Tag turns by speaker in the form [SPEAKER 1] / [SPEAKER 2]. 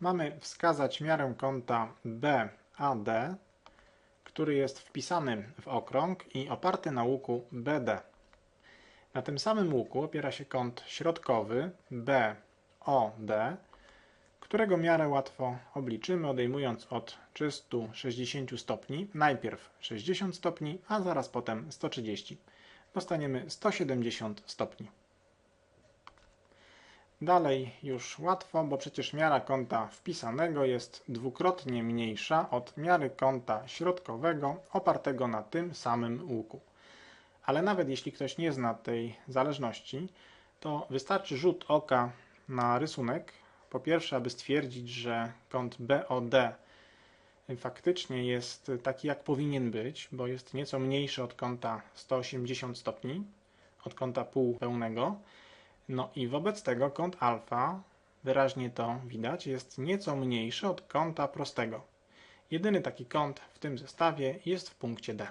[SPEAKER 1] Mamy wskazać miarę kąta BAD, który jest wpisany w okrąg i oparty na łuku BD. Na tym samym łuku opiera się kąt środkowy BOD, którego miarę łatwo obliczymy, odejmując od 360 stopni najpierw 60 stopni, a zaraz potem 130. Dostaniemy 170 stopni. Dalej już łatwo, bo przecież miara kąta wpisanego jest dwukrotnie mniejsza od miary kąta środkowego opartego na tym samym łuku. Ale nawet jeśli ktoś nie zna tej zależności, to wystarczy rzut oka na rysunek. Po pierwsze, aby stwierdzić, że kąt BOD faktycznie jest taki, jak powinien być, bo jest nieco mniejszy od kąta 180 stopni, od kąta półpełnego. No i wobec tego kąt alfa, wyraźnie to widać, jest nieco mniejszy od kąta prostego. Jedyny taki kąt w tym zestawie jest w punkcie D.